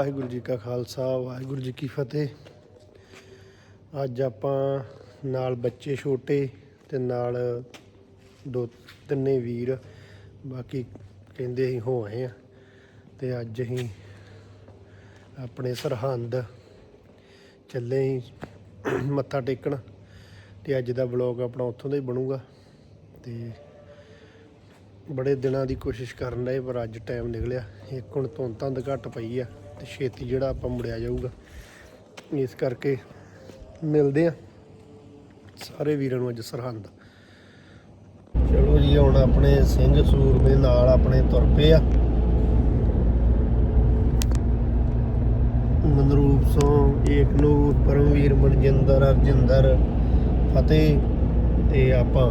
ਵਾਹਿਗੁਰੂ ਜੀ ਕਾ ਖਾਲਸਾ, ਵਾਹਿਗੁਰੂ ਜੀ ਕੀ ਫਤਿਹ। ਅੱਜ ਆਪਾਂ ਨਾਲ ਬੱਚੇ ਛੋਟੇ ਤੇ ਨਾਲ ਦੋ, ਤਿੰਨੇ ਵੀਰ, ਬਾਕੀ ਕਹਿੰਦੇ ਅਸੀਂ ਹੋ ਆਏ ਆ ਤੇ ਅੱਜ ਅਸੀਂ ਆਪਣੇ ਸਰਹੰਦ ਚੱਲੇ ਹੀ ਮੱਥਾ ਟੇਕਣ। ਤੇ ਅੱਜ ਦਾ ਵਲੌਗ ਆਪਣਾ ਉੱਥੋਂ ਦਾ ਹੀ ਬਣੂਗਾ। ਤੇ ਬੜੇ ਦਿਨਾਂ ਦੀ ਕੋਸ਼ਿਸ਼ ਕਰਨ ਡਏ, ਪਰ ਅੱਜ ਟਾਈਮ ਨਿਕਲਿਆ। ਇੱਕ ਹੁਣ ਧੁੰਦ ਧੰਦ ਘੱਟ ਪਈ ਆ। ਤੇ ਛੇਤੀ ਜਿਹੜਾ ਆਪਾਂ ਮੁੜਿਆ ਜਾਊਗਾ। ਇਸ ਕਰਕੇ ਮਿਲਦੇ ਆ ਸਾਰੇ ਵੀਰਾਂ ਨੂੰ ਅੱਜ ਸਰਹੰਦ। ਚਲੋ ਜੀ, ਹੁਣ ਆਪਣੇ ਸਿੰਘ ਸੂਰਮੇ ਨਾਲ ਆਪਣੇ ਤੁਰ ਪਏ ਆ। ਮਨਰੂਪ ਸਿੰਘ ਏਕਨੂਰ, ਪਰਮਵੀਰ ਮਨਜਿੰਦਰ ਅਰਜਿੰਦਰ ਫਤਿਹ। ਤੇ ਆਪਾਂ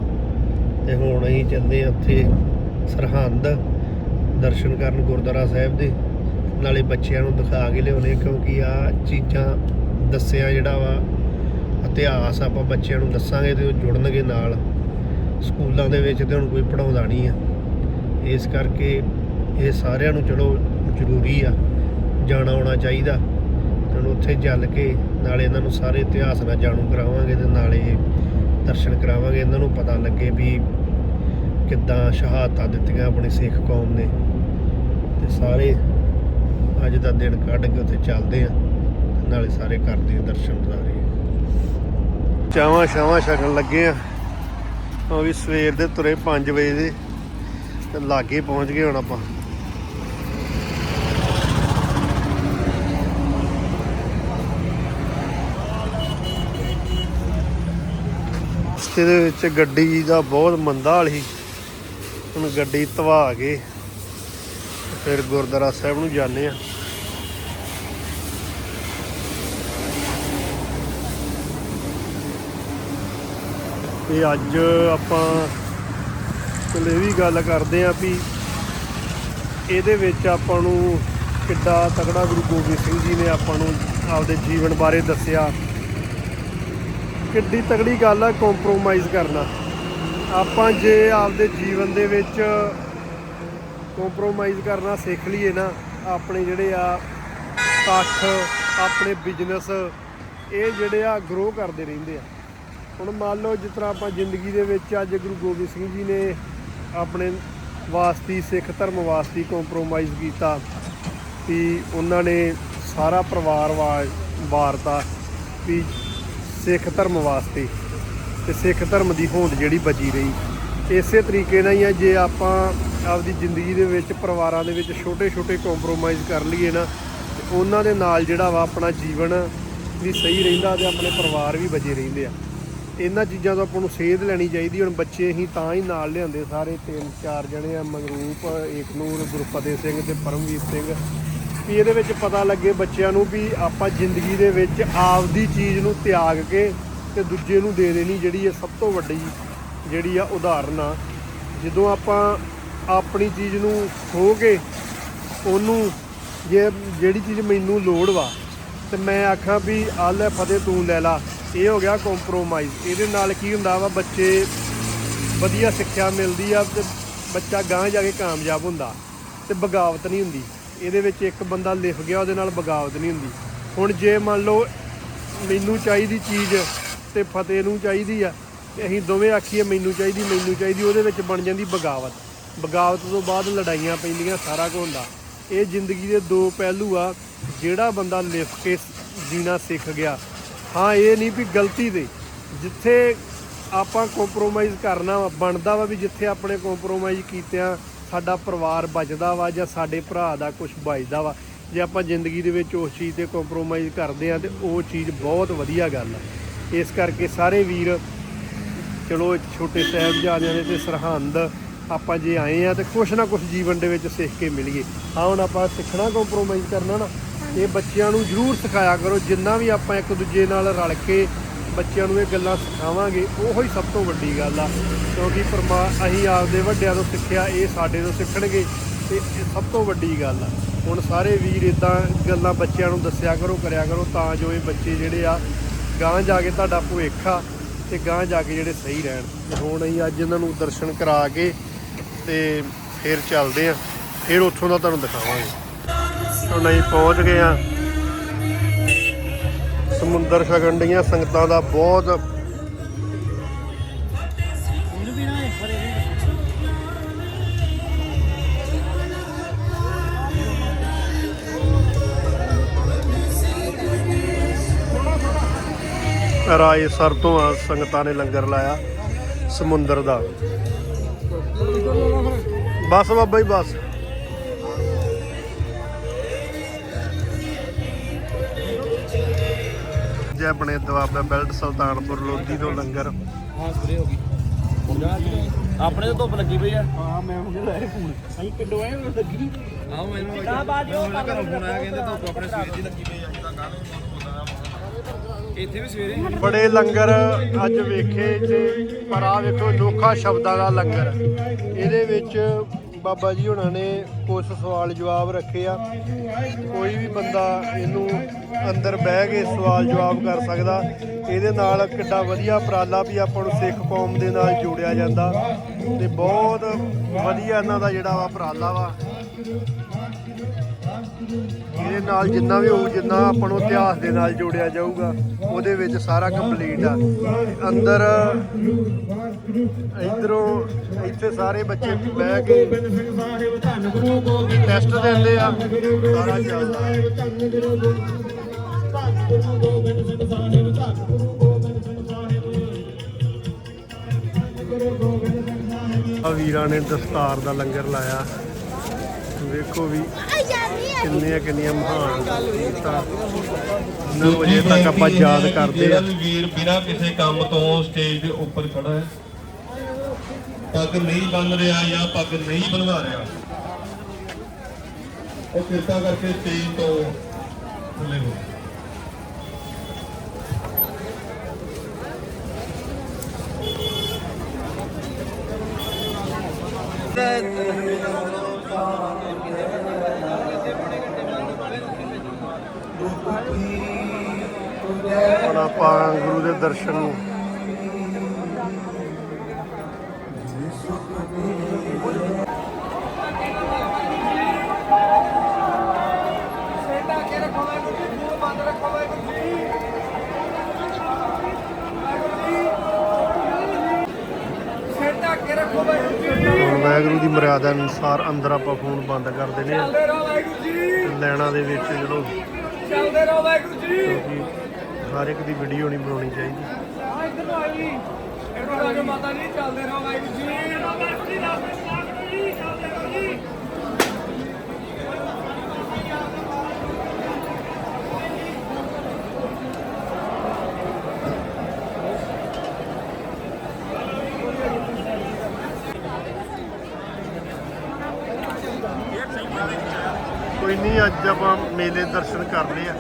ਤੇ ਹੁਣ ਅਸੀਂ ਚੱਲਦੇ ਹਾਂ ਉੱਥੇ ਸਰਹੰਦ, ਦਰਸ਼ਨ ਕਰਨ ਗੁਰਦੁਆਰਾ ਸਾਹਿਬ ਦੇ। ਨਾਲੇ ਬੱਚਿਆਂ ਨੂੰ ਦਿਖਾ ਕੇ ਲਿਆਉਣੇ, ਕਿਉਂਕਿ ਆ ਚੀਜ਼ਾਂ ਦੱਸਿਆ ਜਿਹੜਾ ਵਾ, ਇਤਿਹਾਸ ਆਪਾਂ ਬੱਚਿਆਂ ਨੂੰ ਦੱਸਾਂਗੇ ਤੇ ਉਹ ਜੁੜਨਗੇ ਨਾਲ। ਸਕੂਲਾਂ ਦੇ ਵਿੱਚ ਤੇ ਹੁਣ ਕੋਈ ਪੜਾਉਂਦਾ ਨਹੀਂ ਆ। ਇਸ ਕਰਕੇ ਇਹ ਸਾਰਿਆਂ ਨੂੰ ਚਲੋ ਜ਼ਰੂਰੀ ਆ, ਜਾਣਾ ਆਉਣਾ ਚਾਹੀਦਾ। ਤੇ ਹੁਣ ਉੱਥੇ ਜਲ ਕੇ ਨਾਲੇ ਇਹਨਾਂ ਨੂੰ ਸਾਰੇ ਇਤਿਹਾਸ ਨਾਲ ਜਾਣੂ ਕਰਾਵਾਂਗੇ ਤੇ ਨਾਲੇ ਦਰਸ਼ਨ ਕਰਾਵਾਂਗੇ। ਇਹਨਾਂ ਨੂੰ ਪਤਾ ਲੱਗੇ ਵੀ ਕਿੱਦਾਂ ਸ਼ਹਾਦਤਾਂ ਦਿੱਤੀਆਂ ਆਪਣੀ ਸਿੱਖ ਕੌਮ ਨੇ। ਤੇ ਸਾਰੇ ਅੱਜ ਦਾ ਦਿਨ ਕੱਢ ਕੇ ਉੱਥੇ ਚੱਲਦੇ ਆ ਤੇ ਨਾਲੇ ਸਾਰੇ ਕਰਦੇ ਆ ਦਰਸ਼ਨ ਸਾਰੇ ਚਾਵਾਂ ਛਾਵਾਂ ਛਕਣ ਲੱਗੇ ਆ। ਉਹ ਵੀ ਸਵੇਰ ਦੇ ਤੁਰੇ 5 ਵਜੇ ਦੇ, ਤੇ ਲਾਗੇ ਪਹੁੰਚ ਗਏ ਹੁਣ ਆਪਾਂ। ਰਸਤੇ ਦੇ ਵਿੱਚ ਗੱਡੀ ਦਾ ਬਹੁਤ ਮੰਦਾ ਹਾਲ ਸੀ। ਹੁਣ ਗੱਡੀ ਧਵਾ ਕੇ ਫਿਰ ਗੁਰਦੁਆਰਾ ਸਾਹਿਬ ਨੂੰ ਜਾਂਦੇ ਆ। ਤੇ ਅੱਜ ਆਪਾਂ ਚਲੋ ਇਹ ਵੀ ਗੱਲ ਕਰਦੇ ਆ ਵੀ ਇਹਦੇ ਵਿੱਚ ਆਪਾਂ ਨੂੰ ਕਿੱਡਾ ਤਕੜਾ ਗੁਰੂ ਗੋਬਿੰਦ ਸਿੰਘ ਜੀ ਨੇ ਆਪਾਂ ਨੂੰ ਆਪਦੇ ਜੀਵਨ ਬਾਰੇ ਦੱਸਿਆ। ਕਿੱਡੀ ਤਕੜੀ ਗੱਲ ਆ ਕੰਪਰੋਮਾਈਜ਼ ਕਰਨਾ। ਆਪਾਂ ਜੇ ਆਪਦੇ ਜੀਵਨ ਦੇ ਵਿੱਚ ਕੰਪਰੋਮਾਈਜ਼ ਕਰਨਾ ਸਿੱਖ ਲਈਏ ਨਾ, ਆਪਣੇ ਜਿਹੜੇ ਆ ਇਕੱਠ ਆਪਣੇ ਬਿਜ਼ਨਸ ਇਹ ਜਿਹੜੇ ਆ ਗਰੋ ਕਰਦੇ ਰਹਿੰਦੇ ਆ। ਹੁਣ ਮੰਨ ਲਓ ਜਿਸ ਤਰ੍ਹਾਂ ਆਪਾਂ ਜ਼ਿੰਦਗੀ ਦੇ ਵਿੱਚ ਅੱਜ ਗੁਰੂ ਗੋਬਿੰਦ ਸਿੰਘ ਜੀ ਨੇ ਆਪਣੇ ਵਾਸਤੀ, ਸਿੱਖ ਧਰਮ ਵਾਸਤੀ ਕੰਪਰੋਮਾਈਜ਼ ਕੀਤਾ ਵੀ ਉਹਨਾਂ ਨੇ ਸਾਰਾ ਪਰਿਵਾਰ ਵਾ- ਵਾਰਤਾ ਵੀ ਸਿੱਖ ਧਰਮ ਵਾਸਤੇ ਤੇ ਸਿੱਖ ਧਰਮ ਦੀ ਹੋਂਦ ਜਿਹੜੀ ਬਚੀ ਰਹੀ। ਇਸੇ ਤਰੀਕੇ ਨਾਲ ਹੀ ਆ, ਜੇ ਆਪਾਂ ਆਪਦੀ ਜ਼ਿੰਦਗੀ ਦੇ ਵਿੱਚ ਪਰਿਵਾਰਾਂ ਦੇ ਵਿੱਚ ਛੋਟੇ-ਛੋਟੇ ਕੰਪਰੋਮਾਈਜ਼ ਕਰ ਲਈਏ ਨਾ, ਤੇ ਉਹਨਾਂ ਦੇ ਨਾਲ ਜਿਹੜਾ ਵਾ ਆਪਣਾ ਜੀਵਨ ਵੀ ਸਹੀ ਰਹਿੰਦਾ ਤੇ ਆਪਣੇ ਪਰਿਵਾਰ ਵੀ ਬਚੇ ਰਹਿੰਦੇ ਆ। ਇਹਨਾਂ ਚੀਜ਼ਾਂ ਤੋਂ ਆਪਾਂ ਨੂੰ ਸੇਧ ਲੈਣੀ ਚਾਹੀਦੀ ਹੁਣ ਬੱਚੇ ਅਸੀਂ ਤਾਂ ਹੀ ਨਾਲ ਲਿਆਂਦੇ ਸਾਰੇ, ਤਿੰਨ ਚਾਰ ਜਣੇ ਆ, ਮਗਰੂਪ, ਏਕਨੂਰ ਗੁਰਫਤਿਹ ਸਿੰਘ ਤੇ ਪਰਮਵੀਰ ਸਿੰਘ। ਵੀ ਇਹਦੇ ਵਿੱਚ ਪਤਾ ਲੱਗੇ ਬੱਚਿਆਂ ਨੂੰ ਵੀ ਆਪਾਂ ਜ਼ਿੰਦਗੀ ਦੇ ਵਿੱਚ ਆਪਦੀ ਚੀਜ਼ ਨੂੰ ਤਿਆਗ ਕੇ ਤੇ ਦੂਜੇ ਨੂੰ ਦੇ ਦੇਣੀ ਜਿਹੜੀ ਹੈ ਸਭ ਤੋਂ ਵੱਡੀ ਜਿਹੜੀ ਆ ਉਦਾਹਰਨ ਆ। ਜਦੋਂ ਆਪਾਂ ਆਪਣੀ ਚੀਜ਼ ਨੂੰ ਖੋ ਕੇ ਉਹਨੂੰ ਜੇ ਜਿਹੜੀ ਚੀਜ਼ ਮੈਨੂੰ ਲੋੜ ਵਾ, ਤੇ ਮੈਂ ਆਖਾਂ ਵੀ ਆ ਲੈ ਫਤਿਹ ਤੂੰ ਲੈ ਲਾ। ਇਹ ਹੋ ਗਿਆ ਕੰਪਰੋਮਾਈਜ਼ ਇਹਦੇ ਨਾਲ ਕੀ ਹੁੰਦਾ ਵਾ, ਬੱਚੇ ਵਧੀਆ ਸਿੱਖਿਆ ਮਿਲਦੀ ਆ ਤੇ ਬੱਚਾ ਗਾਂਹ ਜਾ ਕੇ ਕਾਮਯਾਬ ਹੁੰਦਾ ਤੇ ਬਗਾਵਤ ਨਹੀਂ ਹੁੰਦੀ। ਇਹਦੇ ਵਿੱਚ ਇੱਕ ਬੰਦਾ ਲਿਖ ਗਿਆ, ਉਹਦੇ ਨਾਲ ਬਗਾਵਤ ਨਹੀਂ ਹੁੰਦੀ। ਹੁਣ ਜੇ ਮੰਨ ਲਓ ਮੈਨੂੰ ਚਾਹੀਦੀ ਚੀਜ਼ ਤੇ ਫਤਿਹ ਨੂੰ ਚਾਹੀਦੀ ਆ, ਤੇ ਅਸੀਂ ਦੋਵੇਂ ਆਖੀਏ ਮੈਨੂੰ ਚਾਹੀਦੀ ਮੈਨੂੰ ਚਾਹੀਦੀ, ਉਹਦੇ ਵਿੱਚ ਬਣ ਜਾਂਦੀ ਬਗਾਵਤ। ਬਗਾਵਤ ਤੋਂ ਬਾਅਦ ਲੜਾਈਆਂ ਪੈਂਦੀਆਂ ਸਾਰਾ ਕੁਝ ਹੁੰਦਾ। ਇਹ ਜ਼ਿੰਦਗੀ ਦੇ ਦੋ ਪਹਿਲੂ ਆ, ਜਿਹੜਾ ਬੰਦਾ ਲਿਖ ਕੇ ਜੀਣਾ ਸਿੱਖ ਗਿਆ ਹਾਂ, ਇਹ ਨਹੀਂ ਵੀ ਗਲਤੀ ਦੇ। ਜਿੱਥੇ ਆਪਾਂ ਕੰਪਰੋਮਾਈਜ਼ ਕਰਨਾ ਵਾ, ਬਣਦਾ ਵਾ ਵੀ ਜਿੱਥੇ ਆਪਣੇ ਕੰਪਰੋਮਾਈਜ਼ ਕੀਤਿਆਂ, ਸਾਡਾ ਪਰਿਵਾਰ ਬਚਦਾ ਵਾ ਜਾਂ ਸਾਡੇ ਭਰਾ ਦਾ ਕੁਝ ਬਚਦਾ ਵਾ। ਜੇ ਆਪਾਂ ਜ਼ਿੰਦਗੀ ਦੇ ਵਿੱਚ ਉਸ ਚੀਜ਼ ਤੇ ਕੰਪਰੋਮਾਈਜ਼ ਕਰਦੇ ਆ, ਤੇ ਉਹ ਚੀਜ਼ ਬਹੁਤ ਵਧੀਆ ਗੱਲ ਆ। ਇਸ ਕਰਕੇ ਸਾਰੇ ਵੀਰ, ਚਲੋ ਛੋਟੇ ਸਾਹਿਬਜ਼ਾਦਿਆਂ ਦੇ ਤੇ ਸਰਹੰਦ, ਆਪਾਂ ਜੇ ਆਏ ਆ ਤੇ ਕੁਛ ਨਾ ਕੁਛ ਜੀਵਨ ਦੇ ਵਿੱਚ ਸਿੱਖ ਕੇ ਮਿਲੀਏ। ਹਾਂ, ਹੁਣ ਆਪਾਂ ਸਿੱਖਣਾ ਕੰਪਰੋਮਾਈਜ਼ ਕਰਨਾ ਨਾ। ਇਹ ਬੱਚਿਆਂ ਨੂੰ ਜ਼ਰੂਰ ਸਿਖਾਇਆ ਕਰੋ, ਜਿੰਨਾ ਵੀ ਆਪਾਂ ਇੱਕ ਦੂਜੇ ਨਾਲ ਰਲ ਕੇ ਬੱਚਿਆਂ ਨੂੰ ਇਹ ਗੱਲਾਂ ਸਿਖਾਵਾਂਗੇ, ਉਹੋ ਹੀ ਸਭ ਤੋਂ ਵੱਡੀ ਗੱਲ ਆ। ਕਿਉਂਕਿ ਪਰਮਾ ਅਸੀਂ ਆਪਦੇ ਵੱਡਿਆਂ ਤੋਂ ਸਿੱਖਿਆ, ਇਹ ਸਾਡੇ ਤੋਂ ਸਿੱਖਣਗੇ, ਤੇ ਇਹ ਸਭ ਤੋਂ ਵੱਡੀ ਗੱਲ ਆ। ਹੁਣ ਸਾਰੇ ਵੀਰ ਇਦਾਂ ਗੱਲਾਂ ਬੱਚਿਆਂ ਨੂੰ ਦੱਸਿਆ ਕਰੋ, ਕਰਿਆ ਕਰੋ, ਤਾਂ ਜੋ ਇਹ ਬੱਚੇ ਜਿਹੜੇ ਆ, ਗਾਂਹ ਜਾ ਕੇ ਤੁਹਾਡਾ ਭਵਿੱਖ ਆ, ਤੇ ਗਾਂਹ ਜਾ ਕੇ ਜਿਹੜੇ ਸਹੀ ਰਹਿਣ। ਤੇ ਹੁਣ ਅਸੀਂ ਅੱਜ ਇਹਨਾਂ ਨੂੰ ਦਰਸ਼ਨ ਕਰਾ ਕੇ ਤੇ ਫਿਰ ਚੱਲਦੇ ਆ। ਫਿਰ ਉੱਥੋਂ ਦਾ ਤੁਹਾਨੂੰ ਦਿਖਾਵਾਂਗੇ। ਹੁਣ ਪਹੁੰਚ ਗਏ ਆ। ਸਮੁੰਦਰ ਛਕਣ ਡੀਆਂ ਸੰਗਤਾਂ ਦਾ ਬਹੁਤ ਰਾਏ ਸਰ ਤੋਂ ਆ ਸੰਗਤਾਂ ਨੇ ਲੰਗਰ ਲਾਇਆ ਸਮੁੰਦਰ ਦਾ। ਬਸ ਬਾਬਾ ਜੀ, ਬਸ। ਜੇ ਆਪਣੇ ਦਵਾਬਾ ਬੈਲਟ ਸੁਲਤਾਨਪੁਰ ਲੋਧੀ ਤੋਂ ਲੰਗਰ। ਹਾਂ ਸਪਰੇ ਹੋ ਗਈ। ਆਪਣੇ ਤੋਂ ਧੁੱਪ ਲੱਗੀ ਪਈ ਆ ਹਾਂ ਮੈਂ ਹੁਣ ਲਾਇਆ ਫੋਨ ਅਸੀਂ ਕਿੱਡੋ ਆਏ ਉਹ ਲੱਗੀ ਆਹ ਮੈਨੂੰ ਤਾਂ ਬਾਅਦ ਜੋ ਘਰੋਂ ਫੋਨ ਆਇਆ ਕਹਿੰਦੇ ਧੁੱਪ ਆਪਣੇ ਸਵੇਰ ਦੀ ਲੱਗੀ ਪਈ ਆ ਜਿੱਦਾਂ ਕੱਲ ਇੱਥੇ ਵੀ ਸਵੇਰੇ ਬੜੇ ਲੰਗਰ ਅੱਜ ਵੇਖੇ ਤੇ ਪਰ ਆ ਵੇਖੋ ਅਨੋਖਾ ਸ਼ਬਦਾਂ ਦਾ ਲੰਗਰ। ਇਹਦੇ ਵਿੱਚ ਬਾਬਾ ਜੀ ਉਹਨਾਂ ਨੇ ਕੁਝ ਸਵਾਲ ਜਵਾਬ ਰੱਖੇ ਆ। ਕੋਈ ਵੀ ਬੰਦਾ ਇਹਨੂੰ ਅੰਦਰ ਬਹਿ ਕੇ ਸਵਾਲ ਜਵਾਬ ਕਰ ਸਕਦਾ। ਇਹਦੇ ਨਾਲ ਕਿੱਡਾ ਵਧੀਆ ਉਪਰਾਲਾ ਵੀ ਆਪਾਂ ਨੂੰ ਸਿੱਖ ਕੌਮ ਦੇ ਨਾਲ ਜੋੜਿਆ ਜਾਂਦਾ। ਤੇ ਬਹੁਤ ਵਧੀਆ ਇਹਨਾਂ ਦਾ ਜਿਹੜਾ ਵਾ ਉਪਰਾਲਾ ਵਾ। ਇਹਦੇ ਨਾਲ ਜਿੰਨਾ ਵੀ ਹੋਊ, ਜਿੰਨਾ ਆਪਾਂ ਨੂੰ ਇਤਿਹਾਸ ਦੇ ਨਾਲ ਜੋੜਿਆ ਜਾਊਗਾ, ਉਹਦੇ ਵਿੱਚ ਸਾਰਾ ਕੰਪਲੀਟ ਆ। ਅੰਦਰ ਇਧਰੋਂ ਇੱਥੇ ਸਾਰੇ ਬੱਚੇ ਬਹਿ ਕੇ ਟੈਸਟ ਦਿੰਦੇ ਆ। ਸਾਰਾ ਚੱਲਦਾ ਆ ਵੀਰਾਂ ਨੇ ਦਸਤਾਰ ਦਾ ਲੰਗਰ ਲਾਇਆ। ਵੇਖੋ ਵੀ ਕਿੰਨੀਆਂ ਕਿੰਨੀਆਂ ਮਹਾਨ ਤਾਂ ਨੂੰ ਅਜੇ ਤੱਕ ਆਪਾਂ ਯਾਦ ਕਰਦੇ ਆ। ਵੀਰ ਬਿਨਾਂ ਕਿਸੇ ਕੰਮ ਤੋਂ ਸਟੇਜ ਦੇ ਉੱਪਰ ਖੜਾ ਹੈ। ਪੱਗ ਨਹੀਂ ਬੰਨ ਰਿਹਾ ਜਾਂ ਪੱਗ ਨਹੀਂ ਬਣਵਾ ਰਿਹਾ। ਉਹ ਕਿਰਪਾ ਕਰਕੇ ਸਟੇਜ ਤੋਂ ਥੱਲੇ ਹੋ। ਹੁਣ ਆਪਾਂ ਗੁਰੂ ਦੇ ਦਰਸ਼ਨ ਨੂੰ। ਵਾਹਿਗੁਰੂ ਦੀ ਮਰਿਆਦਾ ਅਨੁਸਾਰ ਅੰਦਰ ਆਪਾਂ ਫੋਨ ਬੰਦ ਕਰ ਦਿੰਦੇ ਆ। ਤੇ ਲੈਣਾ ਦੇ ਵਿੱਚ ਜਦੋਂ ਚੱਲਦੇ ਰਹੋ ਵਾਹਿਗੁਰੂ ਜੀ। ਹਰ ਇੱਕ ਦੀ ਵੀਡੀਓ ਨਹੀਂ ਬਣਾਉਣੀ ਚਾਹੀਦੀ। ਆ ਇੱਧਰ ਨੂੰ ਜੀ। ਇੱਧਰ ਆ ਜਾਓ ਮਾਤਾ ਜੀ ਚੱਲਦੇ ਰਹੋ ਜੀ ਜੀ ਵਾਹਿਗੁਰੂ ਜੀ। ਕੋਈ ਨਹੀਂ ਅੱਜ ਆਪਾਂ ਮੇਲੇ ਦਰਸ਼ਨ ਕਰ ਲਏ ਆ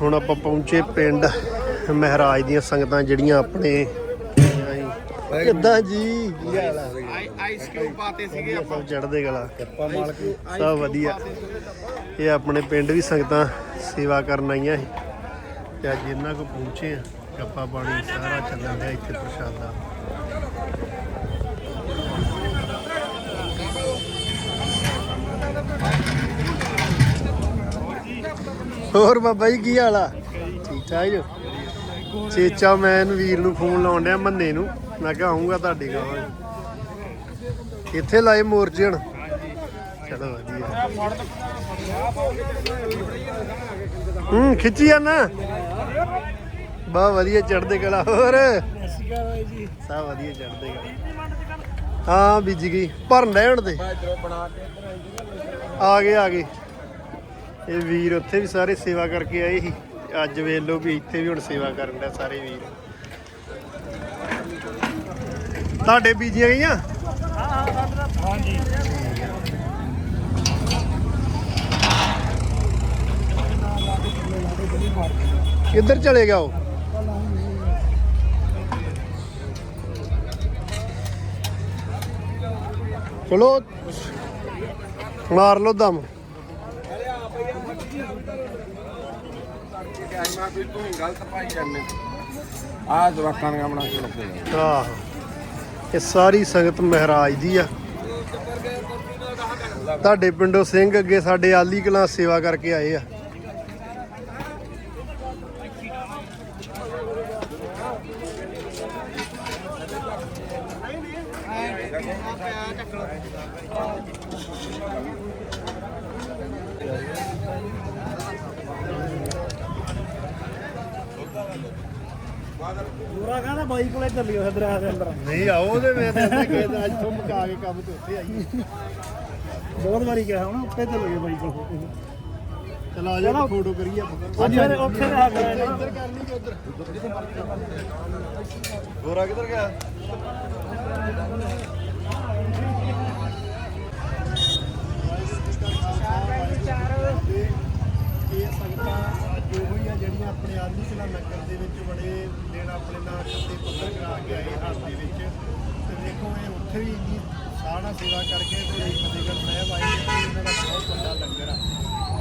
ਹੁਣ ਆਪਾਂ ਪਹੁੰਚੇ ਪਿੰਡ ਮਹਾਰਾਜ ਦੀਆਂ ਸੰਗਤਾਂ ਜਿਹੜੀਆਂ ਆਪਣੇ ਕਿੱਦਾਂ ਜੀ? ਕੀ ਹਾਲ ਆ? ਆਈਸ ਕਿਉਂ ਪਾਤੇ ਵਧੀਆ ਸਭ ਚੜ੍ਹਦੇ ਗਲਾ ਸਭ ਵਧੀਆ। ਇਹ ਆਪਣੇ ਪਿੰਡ ਵੀ ਸੰਗਤਾਂ ਸੇਵਾ ਕਰਨ ਆਈਆਂ ਸੀ। ਤੇ ਅੱਜ ਇਹਨਾਂ ਕੋ ਪਹੁੰਚੇ ਆ। ਗੱਪਾ ਪਾਣੀ ਸਾਰਾ ਚੱਲਣ ਡਿਆ ਇੱਥੇ ਪ੍ਰਸ਼ਾਦਾ। ਹੋਰ ਬਾਬਾ ਜੀ ਕੀ ਹਾਲ ਆ? ਠੀਕ ਠਾਕ ਜੋ? ਚੇਚਾ ਮੈਂ ਵੀਰ ਨੂੰ ਫੋਨ ਲਾਉਣ ਡਿਆ ਮੰਨੇ ਨੂੰ। ਮੈਂ ਕਿਹਾ ਆਉਂਗਾ ਤੁਹਾਡੀ ਗਾਵਾਂ ਇੱਥੇ ਲਾਏ ਮੋਰਚੇ ਹਣ? ਚਲੋ ਵਧੀਆ। ਹੂੰ, ਖਿੱਚੀ ਆ ਨਾ। ਬਾ ਵਧੀਆ ਚੜਦੇ ਗਲਾ ਹੋਰ? ਸਭ ਵਧੀਆ ਚੜਦੇ ਗਲਾ ਹਾਂ, ਬੀਜੀ ਗਈ। ਭਰਨ ਲੈ ਹੁਣ ਤੇ। ਆ ਗਏ ਆ ਗਏ। ਇਹ ਵੀਰ ਉੱਥੇ ਵੀ ਸਾਰੇ ਸੇਵਾ ਕਰਕੇ ਆਏ ਸੀ। ਅੱਜ ਵੇਖ ਲਓ ਵੀ ਇੱਥੇ ਵੀ ਹੁਣ ਸੇਵਾ ਕਰਨ ਦਾ ਸਾਰੇ ਵੀਰ। ਤੁਹਾਡੇ ਬੀਜੀਆਂ ਗਈਆਂ? ਕਿੱਧਰ ਚਲੇ ਗਿਆ ਉਹ? ਚਲੋ ਮਾਰ ਲਓ ਦਮ। ਆ ਜਵਾਕਾਂ ਨੇ ਬਣਾ ਕੇ ਰੱਖੇ ਆਹ। ਇਹ ਸਾਰੀ ਸੰਗਤ ਮਹਾਰਾਜ ਦੀ ਆ। ਤੁਹਾਡੇ ਪਿੰਡੋਂ ਸਿੰਘ ਅੱਗੇ ਸਾਡੇ ਆਲੀ ਕਲਾਂ ਸੇਵਾ ਕਰਕੇ ਆਏ ਆ। ਪੂਰਾ ਕਹਿੰਦਾ ਬਾਈ ਕੋਲੇ ਚੱਲਿਓ ਹੈ ਦਰਿਆ ਦੇ ਅੰਦਰ। ਨਹੀਂ ਆਓ ਉਹਦੇ ਮੈਂ ਤੇ ਗਏ ਅੱਜ ਤੋਂ ਮੁਕਾ ਕੇ ਕੰਮ ਤੇ ਉੱਥੇ ਆਈ ਬਹੁਤ ਵਾਰੀ ਕਿਹਾ ਹੁਣ ਉੱਤੇ ਚੱਲਿਓ ਬਾਈ ਕੋਲ। ਚਲ ਆ ਜਾ ਫੋਟੋ ਕਰੀਏ ਆਪਾਂ ਉੱਥੇ ਉੱਥੇ ਰਹਿ ਗਿਆ ਇੱਧਰ ਕਰਨੀ ਕਿ ਉੱਧਰ। ਗੋਰਾ ਕਿੱਧਰ ਗਿਆ? ਇਹ ਸੰਗਤਾਂ ਅੱਜ ਉਹੀ ਆ ਜਿਹੜੀਆਂ ਆਪਣੇ ਆਦਮੀ ਕਿਲਾ ਨਗਰ ਦੇ ਵਿੱਚ ਬੜੇ ਦਿਨ ਆਪਣੇ ਨਾਲ ਕੱਤੇ ਪੱਤਰ ਕਰਾ ਕੇ ਆਏ ਹੱਥ ਦੇ ਵਿੱਚ। ਤੇ ਦੇਖੋ, ਇਹ ਉੱਥੇ ਵੀ ਇੰਨੀ ਸਾੜਾ ਸੇਵਾ ਕਰਕੇ ਤੇ ਫਤਿਹਗੜ੍ਹ ਸਾਹਿਬ ਆਏ ਤੇ ਇਹਨਾਂ ਦਾ ਬਹੁਤ ਵੱਡਾ ਲੰਗਰ ਆ।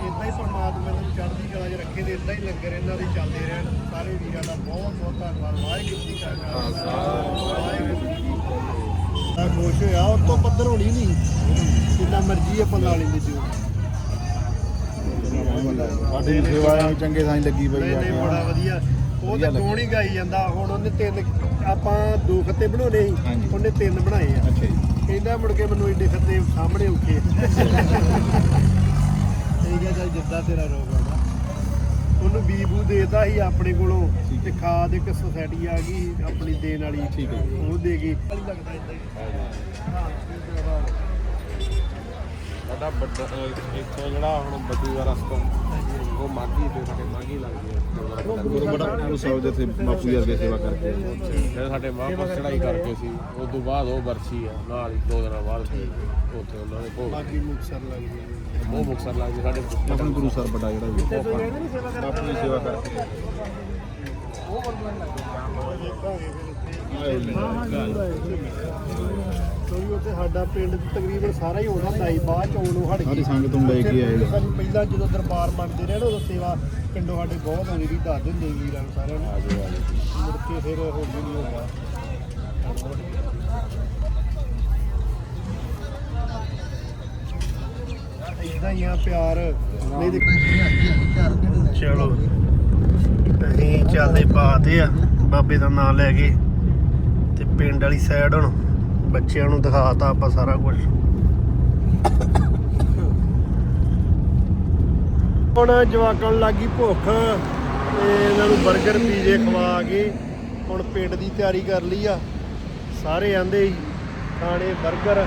ਇਦਾਂ ਹੀ ਪਰਮਾਤਮਾ ਨੂੰ ਚੜ੍ਹਦੀ ਕਲਾ 'ਚ ਰੱਖੇ ਤੇ ਇਦਾਂ ਹੀ ਲੰਗਰ ਇਹਨਾਂ ਦੇ ਚੱਲਦੇ ਰਹਿਣ। ਸਾਰੇ ਵੀਰਾਂ ਦਾ ਬਹੁਤ ਬਹੁਤ ਧੰਨਵਾਦ। ਵਾਹਿਗੁਰੂ ਜੀ ਕਾ ਖਾਲਸਾ। ਵਾਹਿਗੁਰੂ ਜੀ ਕੀ ਫਤਿਹ। ਮੈਂ ਖੁਸ਼ ਹੋਇਆ ਉਹ ਤੋਂ ਪੱਧਰ ਹੋਣੀ ਨਹੀਂ। ਜਿੰਨਾ ਮਰਜ਼ੀ ਆਪਾਂ ਲਾ ਲੈਂਦੇ ਜੋ ਸਾਡੀ ਸੇਵਾ ਐਵੇਂ ਚੰਗੇ ਥਾਂ ਲੱਗੀ ਪਈ ਨਹੀਂ ਆ। ਨਹੀਂ ਬੜਾ ਵਧੀਆ। ਉਹ ਤਾਂ ਗੋਣ ਹੀ ਗਾਈ ਜਾਂਦਾ। ਹੁਣ ਉਹਨੇ ਤਿੰਨ ਆਪਾਂ ਦੋ ਖੱਤੇ ਬਣਾਉਣੇ ਸੀ। ਉਹਨੇ ਤਿੰਨ ਬਣਾਏ ਆ। ਅੱਛਾ ਜੀ। ਕਹਿੰਦਾ ਮੁੜ ਕੇ ਮੈਨੂੰ ਏਡੇ ਖੱਤੇ ਸਾਹਮਣੇ ਔਖੇ। ਠੀਕ ਹੈ ਚੱਲ ਜਿੱਦਾਂ ਤੇਰਾ ਰੋਗ ਆਉਂਦਾ। ਉਹਨੂੰ ਬੀਬੂ ਦੇਤਾ ਸੀ ਆਪਣੇ ਕੋਲੋਂ ਤੇ ਖਾਦ ਇੱਕ ਸੁਸਾਇਟੀ ਆ ਗਈ ਆਪਣੀ ਦੇਣ ਵਾਲੀ। ਠੀਕ ਹੈ ਉਹ ਦੇ ਗਈ। ਲੱਗਦਾ ਇਦਾਂ ਹੀ ਹਾਂ। ਸਾਡਾ ਵੱਡਾ ਅਹ, ਇੱਥੋਂ ਜਿਹੜਾ ਹੁਣ ਬੱਦੂ ਦਾ ਰਸਤਾ ਉਹ ਮਾਗੀ ਤੇ ਸਾਡੇ ਮਾਗੀ ਲੱਗਦੀ ਹੈ ਗੁਰੂ ਬੜਾ ਗੁਰੂ ਸਾਹਿਬ ਦੇ ਇੱਥੇ ਬਾਪੂ ਜੀ ਅੱਗੇ ਸੇਵਾ ਕਰਕੇ ਜਿਹੜੇ ਸਾਡੇ ਮਹਾਂਪੁਰਖ ਚੜਾਈ ਕਰਕੇ ਸੀ ਉਸ ਤੋਂ ਬਾਅਦ ਉਹ ਵਰਸੀ ਆ ਨਾਲ ਹੀ ਦੋ ਦਿਨਾਂ ਬਾਅਦ ਉੱਥੇ ਉਹਨਾਂ ਨੇ ਭੋਗ। ਬਾਕੀ ਮੁਕਸਰ ਲੱਗਦੀ ਉਹ ਮੁਕਸਰ ਲੱਗਦੀ ਸਾਡੇ ਆਪਣੇ ਗੁਰੂ ਸਰ ਵੱਡਾ ਜਿਹੜਾ ਵੀ ਬਾਪੂ ਦੀ ਸੇਵਾ ਕਰਕੇ ਕਿਉਂਕਿ ਉੱਥੇ ਸਾਡਾ ਪਿੰਡ ਤਕਰੀਬਨ ਸਾਰਾ ਹੀ ਆਉਂਦਾ ਹੁੰਦਾ ਸੀ ਬਾਅਦ ਚ ਆਉਣੋਂ ਹਟ ਸਾਰੀ ਗਈ ਸੰਗਤ ਨੂੰ ਲੈ ਕੇ ਆਏ ਸਾਨੂੰ ਪਹਿਲਾਂ ਜਦੋਂ ਦਰਬਾਰ ਬਣਦੇ ਰਹੇ ਨਾ ਉਦੋਂ ਸੇਵਾ ਪਿੰਡੋਂ ਸਾਡੇ ਬਹੁਤ ਆਉਂਦੀ ਸੀ ਦੱਸ ਦਿੰਦੇ ਸੀ ਵੀਰਾਂ ਨੂੰ ਸਾਰਿਆਂ ਨੂੰ। ਆਜੋ ਆਜੋ। ਮੁੜ ਕੇ ਫਿਰ ਹੋ ਗਈ ਨਹੀਂ ਹੋਗਾ ਇਦਾਂ ਹੀ ਆ ਪਿਆਰ। ਨਹੀਂ ਤੇ ਚਲੋ। ਅਸੀਂ ਚੱਲਦੇ ਬਾਤੇ ਆ, ਬਾਬੇ ਦਾ ਨਾਮ ਲੈ ਕੇ ਤੇ ਪਿੰਡ ਵਾਲੀ ਸਾਈਡ ਹੁਣ ਬੱਚਿਆਂ ਨੂੰ ਦਿਖਾਤਾ ਆਪਾਂ ਸਾਰਾ ਕੁਝ ਹੁਣ ਜਵਾਕਾਂ ਨੂੰ ਲੱਗੀ ਭੁੱਖ ਤੇ ਇਹਨਾਂ ਨੂੰ 버ਗਰ ਪੀਜ਼ੇ ਖਵਾ ਕੇ ਹੁਣ ਪਿੰਡ ਦੀ ਤਿਆਰੀ ਕਰ ਲਈ ਆ। ਸਾਰੇ ਆਂਦੇ ਖਾਣੇ 버ਗਰ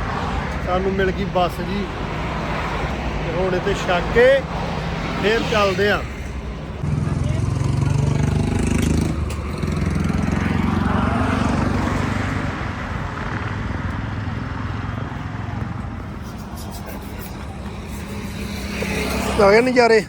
ਸਾਨੂੰ ਮਿਲ ਗਈ ਬੱਸ ਜੀ। ਤੇ ਹੁਣ ਇੱਥੇ ਛੱਕ ਕੇ ਫੇਰ ਚੱਲਦੇ ਆ। ਆ ਗਏ ਨਜ਼ਾਰੇ।